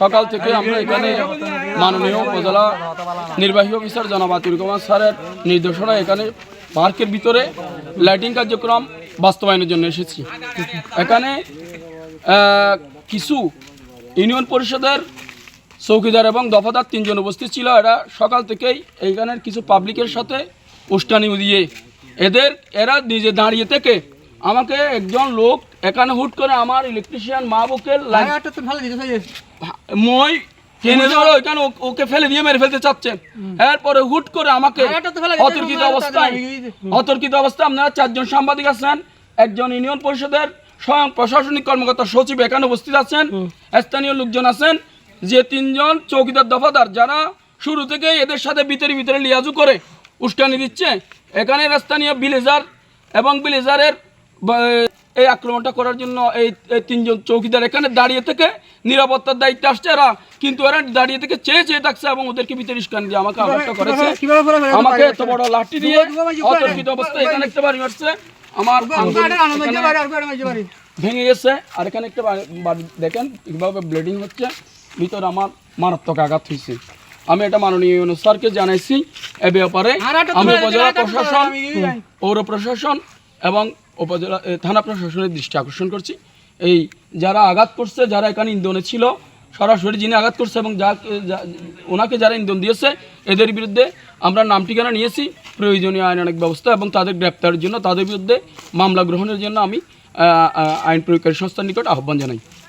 সকাল থেকে আমরা এখানে মাননীয় উপজেলা নির্বাহী অফিসার জনাব আতির কুমার স্যারের নির্দেশনা এখানে পার্কের ভিতরে লাইটিং কার্যক্রম বাস্তবায়নের জন্য এসেছি। এখানে কিছু ইউনিয়ন পরিষদের চৌকিদার এবং দফাদার তিনজন উপস্থিত ছিল। এরা সকাল থেকেই এইখানের কিছু পাবলিকের সাথে উস্কানি দিয়ে এদের, এরা নিজে দাঁড়িয়ে থেকে আমাকে একজন লোক এখানে হুট করে আমার ইলেকট্রিশিয়ান মা লাইন মই টেনে ধরো ওইখানে ওকে ফেলে দিয়ে মেরে ফেলতে চাচ্ছেন। এরপরে হুট করে আমাকে অতর্কিত অবস্থায় অতর্কিত অবস্থায় আপনারা চারজন সাংবাদিক আছেন একজন ইউনিয়ন পরিষদের স্বয়ং প্রশাসনিক কর্মকর্তা সচিব এখানে উপস্থিত আছেন স্থানীয় লোকজন আছেন যে তিনজন চৌকিদার দফাদার যারা শুরু থেকে এদের সাথে ভিতরে ভিতরে লিয়াজু করে উস্কানি দিচ্ছে। এখানে স্থানীয় বিলেজার এবং বিলেজারের এই আক্রমণটা করার জন্য এই এই তিনজন চৌকিদার এখানে দাঁড়িয়ে থেকে নিরাপত্তার দায়িত্বে আসছে এরা। কিন্তু এরা দাঁড়িয়ে থেকে চেয়ে চেয়ে থাকছে এবং ওদেরকে ভিতরে ইস্কান দিয়ে আমাকে আঘাতটা করেছে। আমাকে এত বড় লাঠি দিয়ে অতর্কিত অবস্থায় এখানে একটা বাড়ি মারছে আমার ভেঙে গেছে। আর এখানে একটা বাড়ি- দেখেন কীভাবে ব্লিডিং হচ্ছে। ভিতরে আমার মারাত্মক আঘাত হয়েছে। আমি এটা মাননীয় স্যারকে জানাইছি এ ব্যাপারে। আমি উপজেলা প্রশাসন পৌর প্রশাসন এবং উপজেলা থানা প্রশাসনের দৃষ্টি আকর্ষণ করছি। এই যারা আঘাত করছে, যারা এখানে ইন্ধনে ছিল, সরাসরি যিনি আঘাত করছে এবং যা ওনাকে যারা ইন্ধন দিয়েছে, এদের বিরুদ্ধে আমরা নাম ঠিকানা নিয়েছি, প্রয়োজনীয় আইনানিক ব্যবস্থা এবং তাদের গ্রেপ্তারের জন্য, তাদের বিরুদ্ধে মামলা গ্রহণের জন্য আমি আইন প্রয়োগকারী সংস্থার নিকট আহ্বান জানাই।